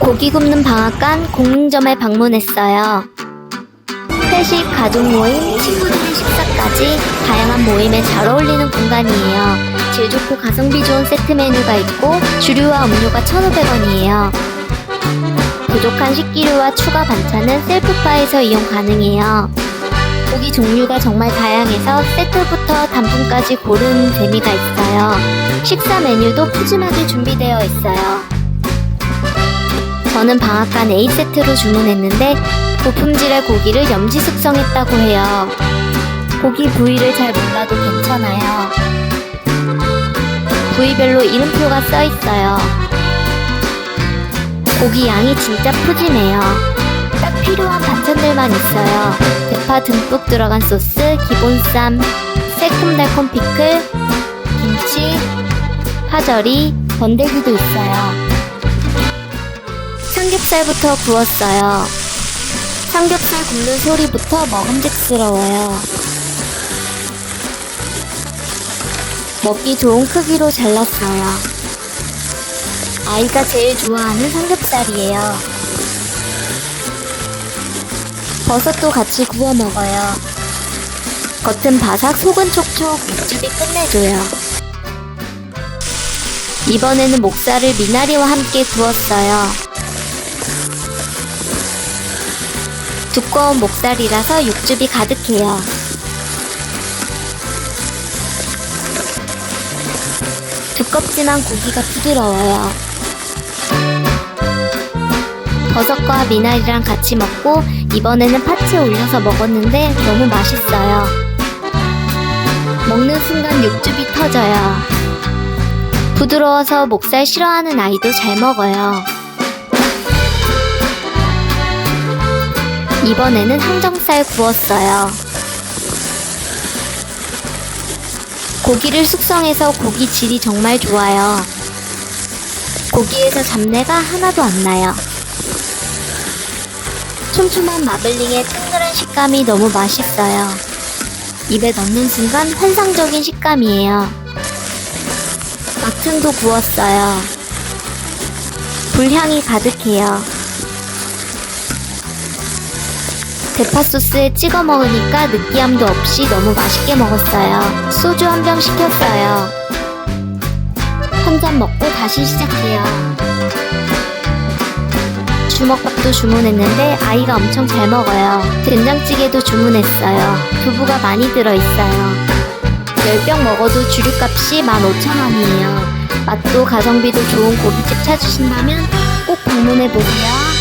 고기 굽는 방앗간 공릉점에 방문했어요. 회식, 가족 모임, 친구들의 식사까지 다양한 모임에 잘 어울리는 공간이에요. 질 좋고 가성비 좋은 세트 메뉴가 있고 주류와 음료가 1,500원이에요. 부족한 식기류와 추가 반찬은 셀프바에서 이용 가능해요. 고기 종류가 정말 다양해서 세트부터 단품까지 고르는 재미가 있어요. 식사 메뉴도 푸짐하게 준비되어 있어요. 저는 방앗간 A세트로 주문했는데 고품질의 고기를 염지 숙성했다고 해요. 고기 부위를 잘 몰라도 괜찮아요. 부위별로 이름표가 써 있어요. 고기 양이 진짜 푸짐해요. 딱 필요한 반찬들만 있어요. 대파 듬뿍 들어간 소스, 기본 쌈, 새콤달콤 피클, 김치, 파절이, 번데기도 있어요. 삼겹살부터 구웠어요. 삼겹살 굽는 소리부터 먹음직스러워요. 먹기 좋은 크기로 잘랐어요. 아이가 제일 좋아하는 삼겹살이에요. 버섯도 같이 구워 먹어요. 겉은 바삭, 속은 촉촉, 육즙이 끝내줘요. 이번에는 목살을 미나리와 함께 구웠어요. 두꺼운 목살이라서 육즙이 가득해요. 두껍지만 고기가 부드러워요. 버섯과 미나리랑 같이 먹고 이번에는 파채 올려서 먹었는데 너무 맛있어요. 먹는 순간 육즙이 터져요. 부드러워서 목살 싫어하는 아이도 잘 먹어요. 이번에는 항정살 구웠어요. 고기를 숙성해서 고기 질이 정말 좋아요. 고기에서 잡내가 하나도 안 나요. 촘촘한 마블링의 탱글한 식감이 너무 맛있어요. 입에 넣는 순간 환상적인 식감이에요. 막창도 구웠어요. 불향이 가득해요. 대파 소스에 찍어 먹으니까 느끼함도 없이 너무 맛있게 먹었어요. 소주 한 병 시켰어요. 한 잔 먹고 다시 시작해요. 주먹밥도 주문했는데 아이가 엄청 잘 먹어요. 된장찌개도 주문했어요. 두부가 많이 들어있어요. 10병 먹어도 주류값이 15,000원이에요. 맛도 가성비도 좋은 고깃집 찾으신다면 꼭 방문해보세요.